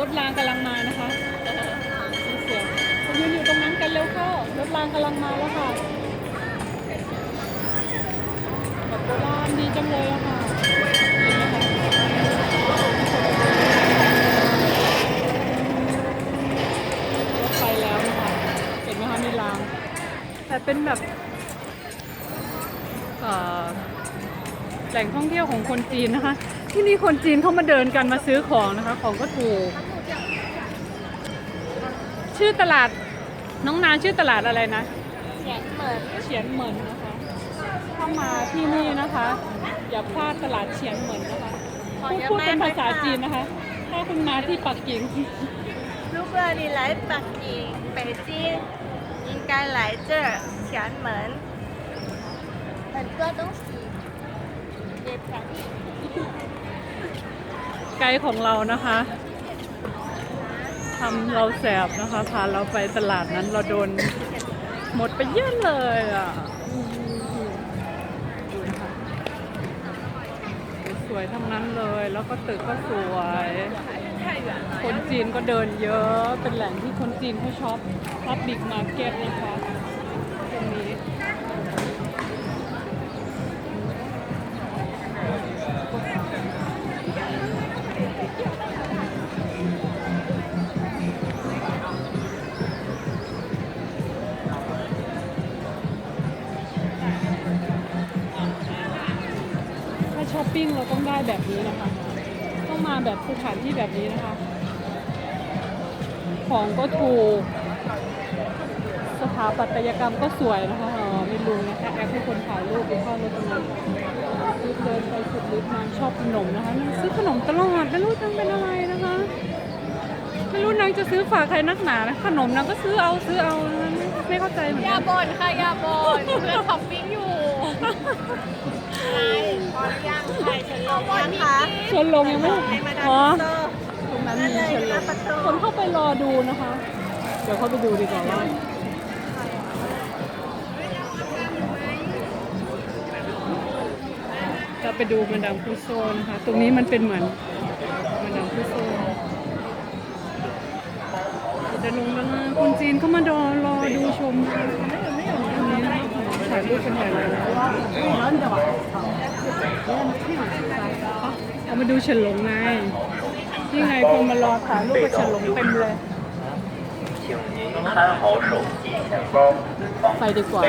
รถรางกำลังมานะคะสียงคุณยืนอยู่ตรงนั้นกันเร็วเข้ารถรางกำลังมาแล้วค่ะแบบโบราณดีจังเลยอะค่ะไหมคะรถไฟแล้วนะคะเห็นไหมคะมีราง แต่เป็นแบบแหล่งท่องเที่ยวของคนจีนนะคะ ที่นี่คนจีนเขามาเดินกันมาซื้อของนะคะ ของก็ถูก ชื่อตลาดน้องนาชื่อตลาดอะไรนะ เสียงเหมือน เฉียนเหมินนะคะถ้ามาที่นี่นะคะ อย่าพลาดตลาดเฉียนเหมินนะคะ ของ พูด เยอะ พูด มาก เป็นภาษา เลยค่ะ จีนนะคะ ถ้าคุณมาที่ปักกิ่ง 如果你来北京、北京，应该来这儿前门，很多东西也便宜。 ไกด์ของเรานะคะ ทำเราแสบนะคะพาเราไปตลาดนั้นเราโดนหมดไปเยอะเลยอะสวยทั้งนั้นเลย แล้วก็ตึกก็สวย คนจีนก็เดินเยอะเป็นแหล่งที่คนจีนเขาชอบรับบิ๊กมาร์เก็ตนะคะตรงนี้ ปปิ้งเราต้องได้แบบนี้นะคะ ต้องมาแบบสถานที่แบบนี้นะคะ ของก็ถูก สถาปัตยกรรมก็สวยนะคะอ๋อไม่รู้นะคะแอคให้คนถ่ายรูปไปเข้ารถตรงนั้นรีบเดินไปสุดฤทธิ์มาชอบขนมนะคะนางซื้อขนมตลอดไม่รู้นางเป็นอะไรนะคะ ไม่รู้นางจะซื้อฝากใครนักหนานะขนมนางก็ซื้อเอาซื้อเอานะคะไม่ไม่เข้าใจเหมือนอกัย่านบ่นค่ะอย่าบ่นเพื่อนช้อปปิ้งอยู่ อะไร นลงยังคะชวนลงยังไม่ในมาดามอ๋อเซอร์ตรงนั้นมีชวนลนั่นเลยหน้าประตูคนเข้าไปรอดูนะคะ เดี๋ยวเข้าไปดูดีกว่าว่าจะไปดูมาดามคูโซนะคะตรงนี้มันเป็นเหมือนมาดามคูโซเดินลงแล้วนะคนจีนเข้ามารอรอดูชมนะคะตรงนี้นะคะถ่ายรูปกันใหญ่เลยนะเอา มาดูเฉินลงไง นี่ไงคนมารอถ่ายรูปกับเฉินลงเต็มเลยไปดีกว่า